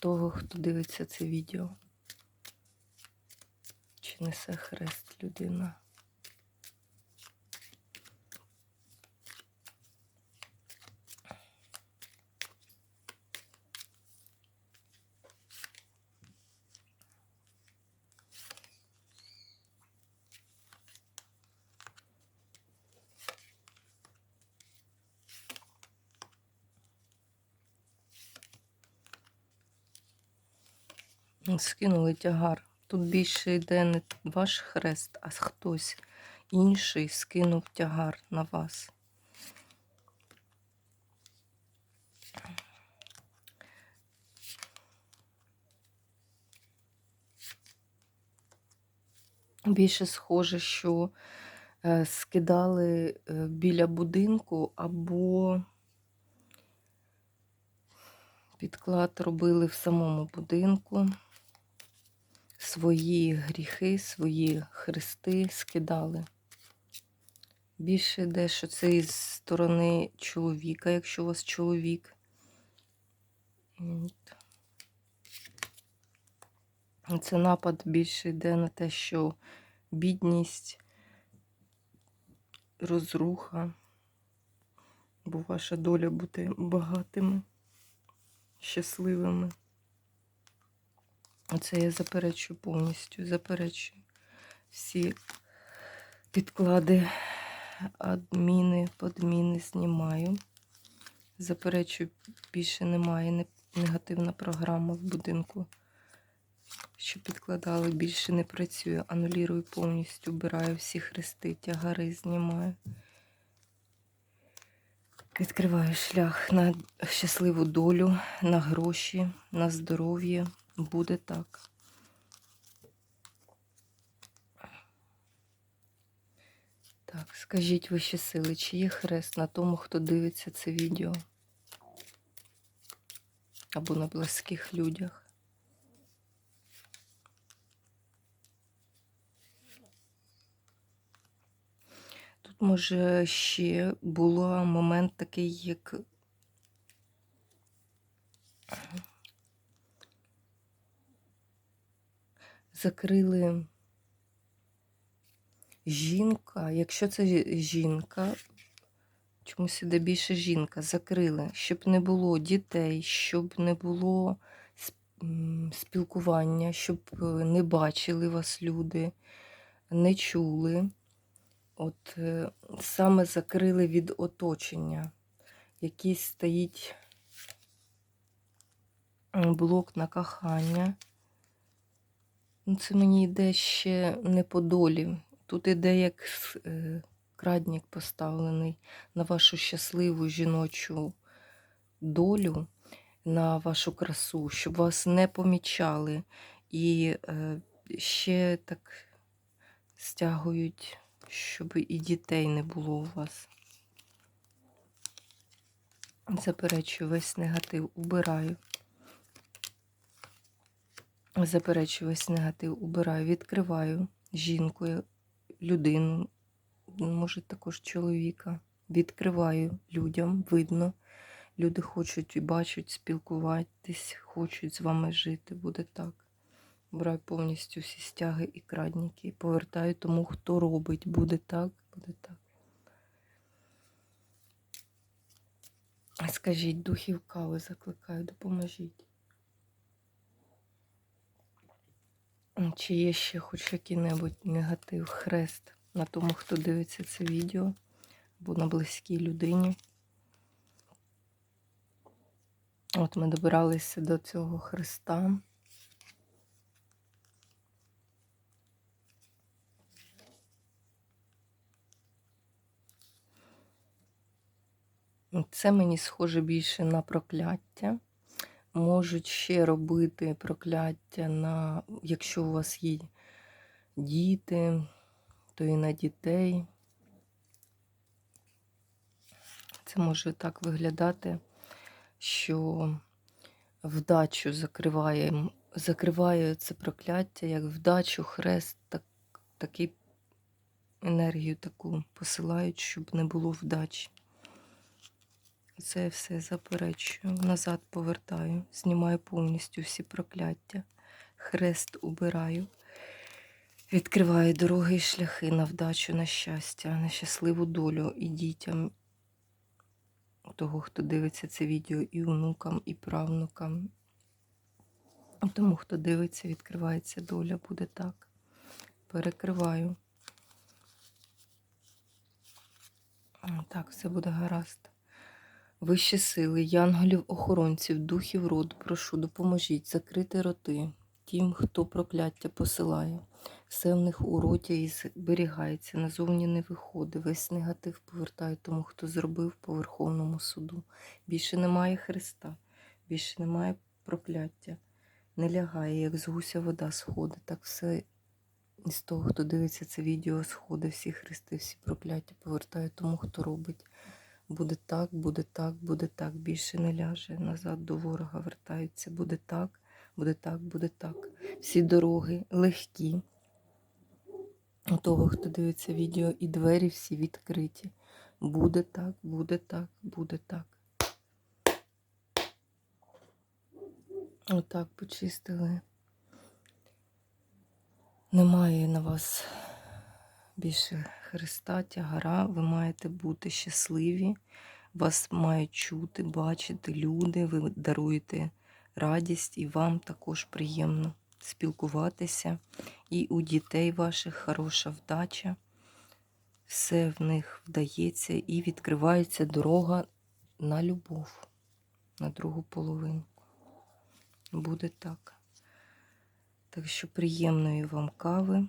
того, хто дивиться це відео? Чи несе хрест людина? Скинули тягар. Тут більше йде не ваш хрест, а хтось інший скинув тягар на вас. Більше схоже, що е, скидали е, біля будинку або підклад робили в самому будинку свої гріхи, свої хрести скидали. Більше йде, що це із сторони чоловіка, якщо у вас чоловік. Це напад більше йде на те, що бідність, розруха, бо ваша доля бути багатими, щасливими. Оце я заперечую повністю, заперечую всі підклади, адміни, подміни знімаю. Заперечую, більше немає негативна програма в будинку. Що підкладали, більше не працює. Анулірую повністю, вбираю всі хрести, тягари знімаю. Відкриваю шлях на щасливу долю, на гроші, на здоров'я буде так. Так, скажіть вищі сили, чи є хрест на тому, хто дивиться це відео? Або на близьких людях? Тут, може, ще було момент такий, як закрили жінка, якщо це жінка, чомусь іде більше жінка, закрили, щоб не було дітей, щоб не було спілкування, щоб е, не бачили вас люди, не чули. От е, саме закрили від оточення, якийсь стоїть блок на кохання. Ну, Це мені йде ще не по долі. Тут іде як е, крадник поставлений на вашу щасливу жіночу долю, на вашу красу, щоб вас не помічали. І е, ще так стягують, щоб і дітей не було у вас. Заперечую весь негатив, убираю. Заперечую весь негатив, убираю, відкриваю жінку, людину, може також чоловіка. Відкриваю людям, видно. Люди хочуть і бачать, спілкуватись, хочуть з вами жити. Буде так. Браю повністю всі стяги і крадники. Повертаю тому, хто робить. Буде так, буде так. Скажіть, духів кави закликаю, допоможіть. Чи є ще хоч який-небудь негатив, хрест на тому, хто дивиться це відео, або на близькій людині. От ми добиралися до цього хреста. Це мені схоже більше на прокляття. Можуть ще робити прокляття на, якщо у вас є діти, то і на дітей. Це може так виглядати, що вдачу закриває, закриває це прокляття, як вдачу, хрест, так, такий енергію таку посилають, щоб не було вдачі. Це все заперечую. Назад повертаю, знімаю повністю всі прокляття. Хрест убираю. Відкриваю дороги і шляхи на вдачу, на щастя, на щасливу долю і дітям того, хто дивиться це відео, і онукам, і правнукам. Тому, хто дивиться, відкривається доля, буде так. Перекриваю. Так, все буде гаразд. Вищі сили, янголів, охоронців, духів роду, прошу, допоможіть закрити роти тим, хто прокляття посилає. Все в них у роті і зберігається, назовні не виходить. Весь негатив повертаю тому, хто зробив по Верховному суду. Більше немає Христа, більше немає прокляття. Не лягає, як з гуся вода сходить. Так все із того, хто дивиться це відео, сходить, всі хрести, всі прокляття повертаю тому, хто робить. Буде так, буде так, буде так, більше не ляже. Назад до ворога вертаються. Буде так, буде так, буде так. Всі дороги легкі. У того, хто дивиться відео, і двері всі відкриті. Буде так, буде так, буде так. Отак почистили. Немає на вас більше Христа, тягара, ви маєте бути щасливі, вас мають чути, бачити люди, ви даруєте радість і вам також приємно спілкуватися. І у дітей ваших хороша вдача, все в них вдається і відкривається дорога на любов, на другу половинку. Буде так. Так що приємної вам кави.